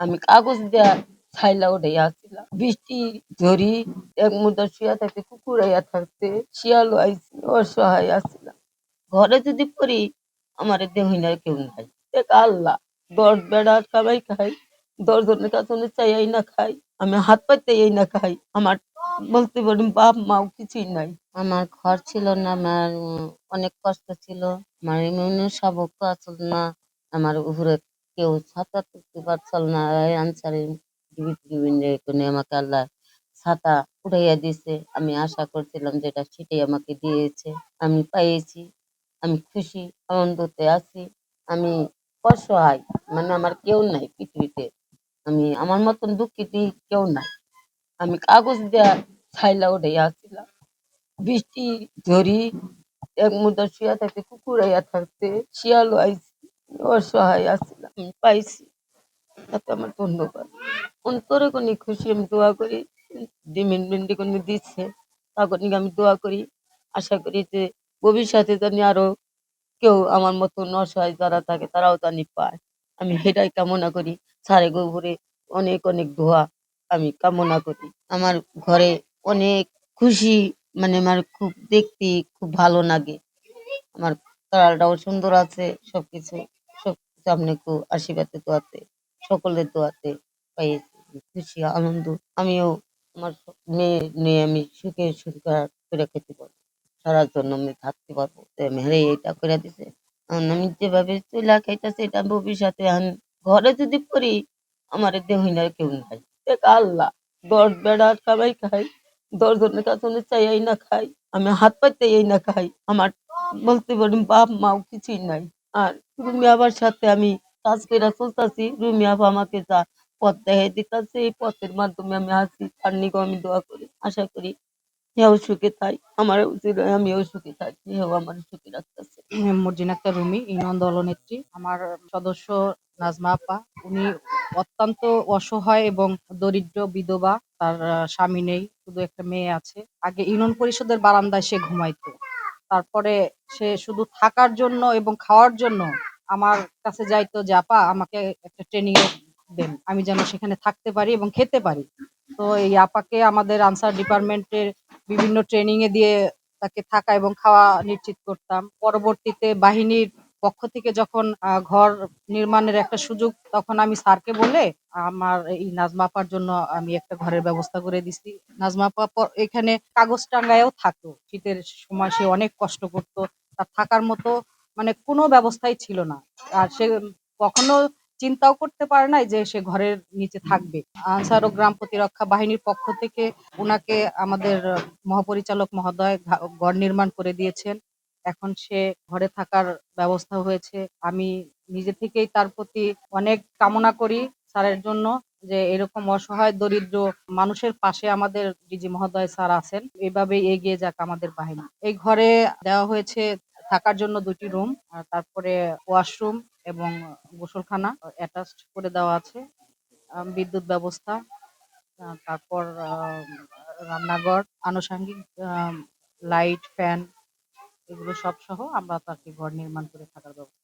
আমি কাগজ দেয়া ছাইলা উঠাইয়া আসছিলাম। বৃষ্টি ঝরি এক মুদা শুয়া থাকতে, কুকুর আইয়া থাকতে, শিয়ালও আইসি অসহায় আসছিলাম। ঘরে যদি পড়ি, আমার দেহ না কেউ নাই। এক আল্লাহ, দশ বেড়া সবাই খাই দশ জনের কাছে চাইয়াই না খাই, আমি হাত পাইতে এই না খাই। আমার বলতে পারি বাপ মাও কিছুই নাই। আমার ঘর ছিল না, আমার অনেক কষ্ট ছিল। আমার ইমিউনের সাবক্য আসল না, আমার উপরে কেউ ছাতা তুলতে পারছিল না আনসারে বিভিন্ন এখানে আমাকে আল্লাহ ছাতা উঠাইয়া দিয়েছে। আমি আশা করছিলাম যেটা সেটাই আমাকে দিয়েছে। আমি পাইছি আমি খুশি, আনন্দতে আছি। আমি অসহায় মানে আমার কেউ নাই পৃথিবীতে। আমি আমার মতন দুঃখিত কেউ নাই। আমি কাগজ দেয়া ছাইলা উঠাইয়া আসছিলাম বৃষ্টি ঝরি, এক মুদা শুয়া থাকতে, কুকুর আইয়া থাকতে, শিয়ালও আইসি অসহায় আমি পাইছি। তাতে আমার ধন্যবাদ। অন্তরে কোনি খুশি, আমি দোয়া করি। ডিমিন বিন্ডি কোনি দিচ্ছে তখন আমি দোয়া করি। আশা করি যে ভবিষ্যতে জানি আরও কেউ আমার মতন অসহায় যারা থাকে, তারাও জানি পায়। আমি সেটাই কামনা করি। সারে গোবরে অনেক অনেক দোয়া আমি কামনা করি। আমার ঘরে অনেক খুশি মানে আমার খুব দেখতে খুব ভালো লাগে। আমার তারাটাও সুন্দর আছে, সবকিছু। সব সামনে খুব আশীর্বাদে দোয়াতে, সকলের দোয়াতে পাইছি খুশি, আনন্দ, আমিও আমার মেয়ে নিয়ে আমি সুখে সুখে করে খেতে পারব। সারার জন্য আমি থাকতে পারব। মেরে এটা করে দিছে। আমি যেভাবে চুলা খাইতেছি, এটা ভবিষ্যতে ঘরে যদি করি, আমার দেহ না কেউ নাই। এক আল্লাহ, দশ বেড়া সবাই খাই দশ জনের কাছে চাইয়াই না খাই, আমি হাত পাইতে এই না খাই। আমার বলতে পারি বাপ মাও কিছুই নাই। আর রুমি আবার সাথে আমি কাজ করে চলতেছি। রুমি আপা আমাকে যা পথ দেখাই দিতেছে, এই পথের মাধ্যমে আমি আসি তার নিকেও আমি দোয়া করি, আশা করি হেও সুখে থাই আমার উচিত আমিও সুখে থাকি হেও আমার সুখে রাখতেছে। মর্জিনা একটা রুমি, ইউনিয়ন দলনেত্রী। আমার সদস্য নাজমা আপা, উনি অত্যন্ত অসহায় এবং দরিদ্র বিধবা, তার স্বামী নেই, শুধু একটা মেয়ে আছে। আগে ইউনিয়ন পরিষদের বারান্দায় সে ঘুমাইতো। তারপরে সে শুধু থাকার জন্য এবং খাওয়ার জন্য আমার কাছে যাইতো যে, আপা, আমাকে একটা ট্রেনিং দেন। আমি যেন সেখানে থাকতে পারি এবং খেতে পারি। তো এই আপাকে আমাদের আনসার ডিপার্টমেন্টের বিভিন্ন ট্রেনিং এ দিয়ে তাকে থাকা এবং খাওয়া নিশ্চিত করতাম। পরবর্তীতে বাহিনীর পক্ষ থেকে যখন ঘর নির্মাণের একটা সুযোগ, তখন আমি স্যারকে বলে আমার এই নাজমা আপার জন্য আমি একটা ঘরের ব্যবস্থা করে দিছি। নাজমা আপা প- এখানে কাগজ টাঙ্গায়ও থাকতো। শীতের সময় সে অনেক কষ্ট করতো। তার থাকার মতো মানে কোনো ব্যবস্থাই ছিল না। আর সে কখনো চিন্তাও করতে পারে নাই যে সে ঘরের নিচে থাকবে। আনসার ও গ্রাম প্রতিরক্ষা বাহিনীর পক্ষ থেকে ওনাকে আমাদের মহাপরিচালক মহোদয় ঘর নির্মাণ করে দিয়েছেন। এখন সে ঘরে থাকার ব্যবস্থা হয়েছে। আমি নিজে থেকেই তার প্রতি অনেক কামনা করি। স্যারের জন্য যে এরকম অসহায়, দরিদ্র মানুষের পাশে আমাদের ডিজি মহোদয় স্যার আছেন। এভাবে এগিয়ে যাক আমাদের বাহিনী। এই ঘরে দেওয়া হয়েছে থাকার জন্য দুটি রুম তারপরে ওয়াশরুম এবং গোসলখানা অ্যাটাচড করে দেওয়া আছে। বিদ্যুৎ ব্যবস্থা তারপর রান্নাঘর, আনুষঙ্গিক লাইট, ফ্যান, এগুলো সব সহ আমরা তাকে ঘর নির্মাণ করে থাকার ব্যবস্থা